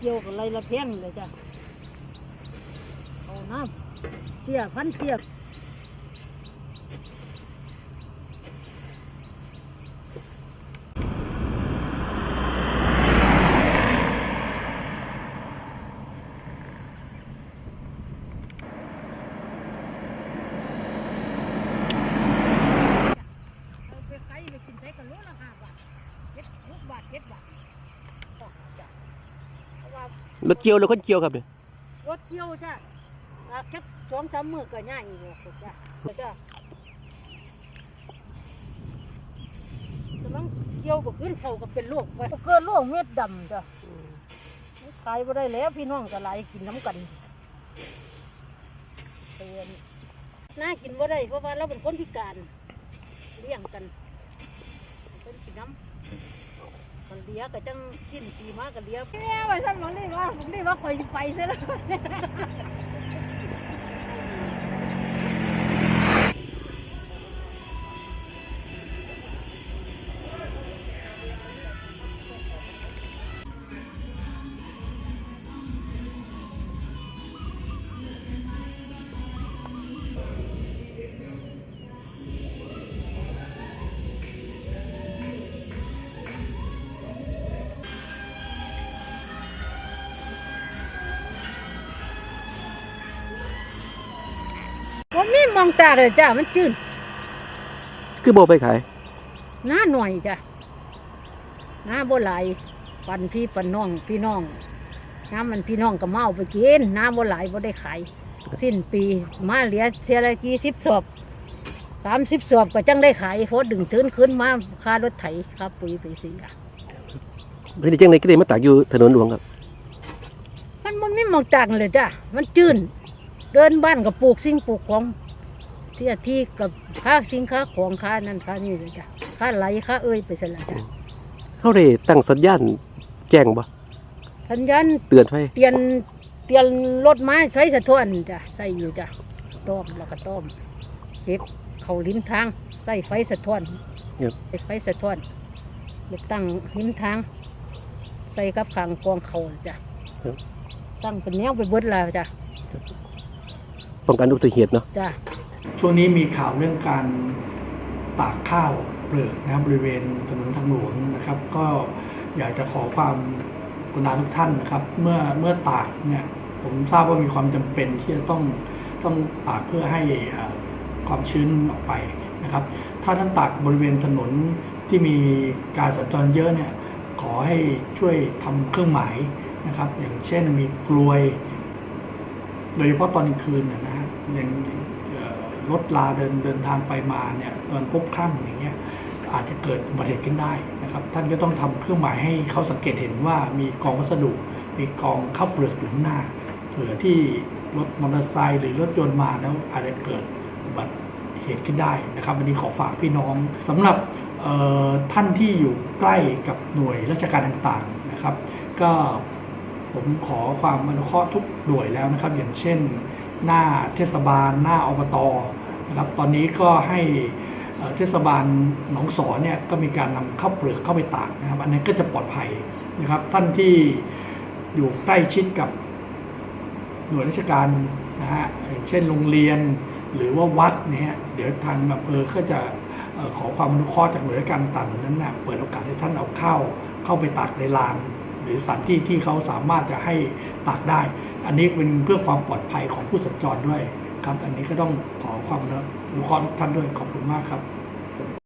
เกี่ยวกับไรละเพียงเลยจ้ะเอาน้ำเตี้ยพันเตี้ย เอาไปไกลไปกินใช้กันโลละห้าบาทเจ็ดหกบาทเจ็ดบาทต่อจ้ะเพราะว่า รถเกี่ยวหรือคนเกี่ยวครับเนี่ยรถเกี่ยวจ้ะอะแค่สองสามมื้อก็ย่างอีกแล้วจ้ะจ้ะกำลังเกี่ยวกับขึ้นเขาก็เป็นโรคไปเกิดโรคเม็ดดำจ้ะขายบ่ได้แล้วพี่น้องก็หลายกินน้ำกันเตือนน่ากินบ่ได้เพราะว่าเราเป็นคนพิการเลี้ยงกันเป็นกินน้ำ มันเลี้ยก็จังกินปีมากก็เลี้ยแม่ว่าฉันบอกนี่ว่าผมนี่ว่าคอยสิไปซะแล้ว ผมนี่มองตาเลยจ้ะมันจืดคือโบไปขายหน้าหน่อยจ้ะหน้าบ่หลายปันพี่ปันน้องพี่น้องน้ำมันพี่น้องก็มาเอาไปกินน้ำบ่หลายบ่ได้ขายสิ้นปีมาเหลือเสียละกี่สิบสอบสามสิบสอบก็จังได้ขายเพราะดึงทืนขึ้นมาค่ารถไถค่าปุ๋ยไปเสียทีนี้จังไหนก็ได้มาตากอยู่ถนนหลวงครับ มันมันไม่มองต่างเลยจ้ะมันจืด เดินบ้านกับปลูกสิ่งปลูกของที่ที่กับค่าสิ่งค่าของค่านั่นค่านี่เลยจ้ะค่าไหลค่าเอ้ยไปเสร็จแล้วจ้ะเขาได้ตั้งสัญญาณแจ้งบ่สัญญาณเตือนไฟเตียนเตียนรถไม้ใช้สะท้อนจ้ะใส่อยู่จ้ะต้อมแล้วก็ต้อมเก็บเขาลิ้นทางใส่ไฟสะท้อนใส่ไฟสะท้อนเก็บตั้งลิ้นทาง ใส่กับขางกองเขาจ้ะตั้งเป็นแนวไปเบิดแล้วจ้ะ ป้องกันอุบัติเหตุเนาะจ้ะช่วงนี้มีข่าวเรื่องการตากข้าวเปลือกนะครับบริเวณถนนทางหลวงนะครับ ก็อยากจะขอความกรุณาทุกท่านนะครับ เมื่อเมื่อตากเนี่ยผมทราบว่ามีความจำเป็นที่จะต้องต้องตากเพื่อให้เอ่อความชื้นออกไปนะครับ ถ้าท่านตากบริเวณถนนที่มีการสัญจรเยอะเนี่ยขอให้ช่วยทำเครื่องหมายนะครับ อย่างเช่นมีกลวย โดยเฉพาะตอนกลางคืนนะนะฮะอย่างรถลาเดินเดินทางไปมาเนี่ยตอนพบค่ำอย่างเงี้ยอาจจะเกิดอุบัติเหตุขึ้นได้นะครับ ท่านก็ต้องทำเครื่องหมายให้เขาสังเกตเห็นว่ามีกองวัสดุ มีกองข้าวเปลือกอยู่ข้างหน้าเผื่อที่รถมอเตอร์ไซค์หรือรถยนต์มาแล้วอาจจะเกิดอุบัติเหตุขึ้นได้นะครับวันนี้ขอฝากพี่น้องสำหรับท่านที่อยู่ใกล้กับหน่วยราชการต่างๆนะครับ ก็ ผมขอความอนุเคราะห์ทุกหน่วยแล้วนะครับ อย่างเช่น หน้าเทศบาล หน้าอบตนะครับ ตอนนี้ก็ให้เทศบาลหนองสอเนี่ยก็มีการนำข้าวเปลือกเข้าไปตากนะครับ อันนั้นก็จะปลอดภัยนะครับ ท่านที่อยู่ใกล้ชิดกับหน่วยราชการนะฮะอย่างเช่นโรงเรียนหรือว่าวัดเนี่ยเดี๋ยวทางอำเภอก็จะขอความอนุเคราะห์จากหน่วยราชการต่างๆนั้นนะเปิดโอกาสให้ท่านเอาเข้าเข้าไปตากในลาน หรือสถานที่ที่เขาสามารถจะให้ตากได้ อันนี้เป็นเพื่อความปลอดภัยของผู้สัญจรด้วยครับ อันนี้ก็ต้องขอความอนุเคราะห์ทุกท่านด้วยขอบคุณมากครับ